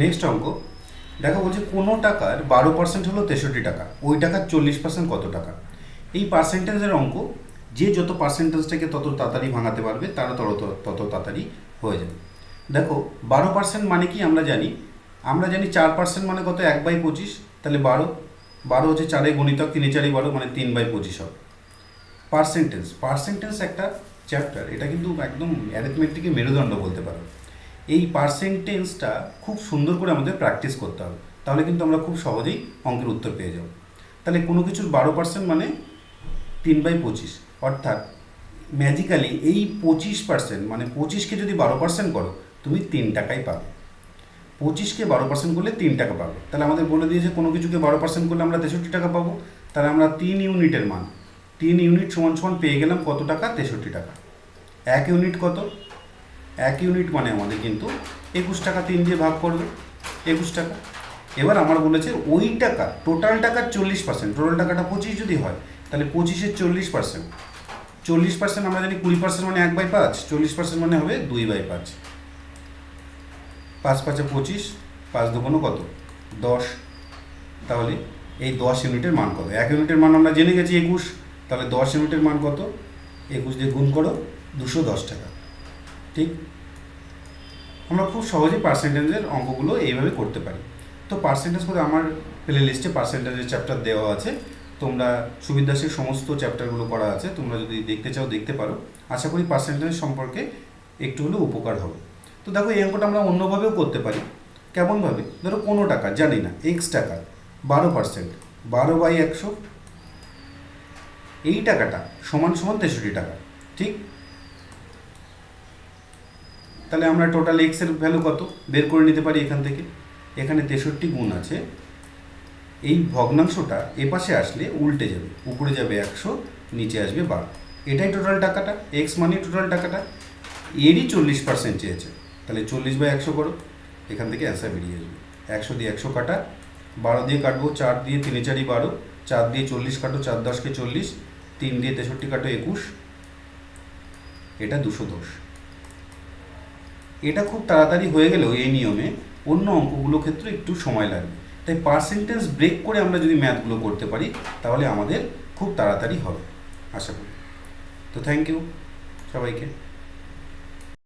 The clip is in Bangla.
নেক্সট অঙ্ক। দেখো বলছে কোনো টাকার বারো পার্সেন্ট হলো তেষট্টি টাকা, ওই টাকার চল্লিশ পার্সেন্ট কত টাকা? এই পার্সেন্টেজের অঙ্ক, যে যত পার্সেন্টেজটাকে তত তাড়াতাড়ি ভাঙাতে পারবে, তারা তত তত তাড়াতাড়ি হয়ে যাবে। দেখো, বারো পার্সেন্ট মানে কি আমরা জানি? আমরা জানি চার পার্সেন্ট মানে কত? এক বাই পঁচিশ, তাহলে বারো বারো হচ্ছে চারে গণিতক তিনে চারি বারো মানে তিন বাই পঁচিশ হবে। পার্সেন্টেজ পার্সেন্টেজ একটা চ্যাপ্টার এটা কিন্তু একদম অ্যারিথমেটিকে মেরুদণ্ড বলতে পারো। এই পার্সেন্টেজটা খুব সুন্দর করে আমাদের প্র্যাকটিস করতে হবে। তাহলে কিন্তু আমরা খুব সহজেই অঙ্কের উত্তর পেয়ে যাব। তাহলে কোনো কিছুর বারো পার্সেন্ট মানে তিন বাই পঁচিশ। অর্থাৎ ম্যাজিক্যালি এই পঁচিশ পার্সেন্ট মানে পঁচিশকে যদি বারো পার্সেন্ট করো, তুমি তিন টাকাই পাবে। পঁচিশকে বারো পার্সেন্ট করলে তিন টাকা পাবে। তাহলে আমাদের বলে দিয়েছে কোনো কিছুকে বারো পার্সেন্ট করলে আমরা তেষট্টি টাকা পাবো। তাহলে আমরা তিন ইউনিটের মান, তিন ইউনিট সমান সমান পেয়ে গেলাম কত টাকা? তেষট্টি টাকা। এক ইউনিট কত? এক ইউনিট মানে আমাদের কিন্তু একুশ টাকা তিন দিয়ে ভাগ করবে, একুশ টাকা। এবার আমার বলেছে ওই টাকা টোটাল টাকার চল্লিশ পার্সেন্ট টোটাল টাকাটা পঁচিশ যদি হয়, তাহলে পঁচিশের চল্লিশ পার্সেন্ট চল্লিশ পার্সেন্ট আমরা জানি কুড়ি পার্সেন্ট মানে এক বাই পাঁচ, চল্লিশ পার্সেন্ট মানে হবে দুই বাই পাঁচ। পাঁচ পাঁচে পঁচিশ, পাঁচ দুগুণো কত? দশ। তাহলে এই দশ ইউনিটের মান কত? এক ইউনিটের মান আমরা জেনে গেছি একুশ, তাহলে দশ ইউনিটের মান কত? একুশ দিয়ে গুণ করো, দুশো দশ টাকা। ঠিক? আমরা খুব সহজেই পার্সেন্টেজের অঙ্কগুলো এইভাবে করতে পারি। তো পার্সেন্টেজ করে আমার প্লে লিস্টে পার্সেন্টেজের চ্যাপ্টার দেওয়া আছে। তোমরা সুবিধাসের সমস্ত চ্যাপ্টারগুলো করা আছে। তোমরা যদি দেখতে চাও, দেখতে পারো। আশা করি পার্সেন্টেজ সম্পর্কে একটু হলেও উপকার হবে। তো দেখো, এই অঙ্কটা আমরা অন্যভাবেও করতে পারি। কেমনভাবে? ধরো কোনো টাকা, জানি না এক্স টাকা, বারো পার্সেন্ট বারো বাই একশো, এই টাকাটা সমান সমান তেষট্টি টাকা, ঠিক? তাহলে আমরা টোটাল এক্সের ভ্যালু কত? বের করে নিতে পারি এখান থেকে। এখানে তেষট্টি গুণ আছে। এই ভগ্নাংশটা এপাশে আসলে উল্টে যাবে। উপরে যাবে একশো, নিচে আসবে বারো। এটাই টোটাল টাকাটা। এক্স মানে টোটাল টাকাটা। এরই চল্লিশ পার্সেন্ট চেয়েছে। তাহলে চল্লিশ বাই একশো করো। এখান থেকে অ্যান্সার বেরিয়ে আসবে। একশো দিয়ে একশো কাটা। বারো দিয়ে কাটবো, চার দিয়ে তিনে চারি বারো। চার দিয়ে চল্লিশ কাটো, চার দশকে চল্লিশ। তিন দিয়ে তেষট্টি কাটো একুশ। এটা দুশো দশ। এটা খুব তাড়াতাড়ি হয়ে গেলেও এই নিয়মে অন্য অঙ্কগুলোর ক্ষেত্রে একটু সময় লাগবে। তাই পার্সেন্টেজ ব্রেক করে আমরা যদি ম্যাথগুলো করতে পারি, তাহলে আমাদের খুব তাড়াতাড়ি হবে। আশা করি। তো থ্যাংক ইউ সবাইকে।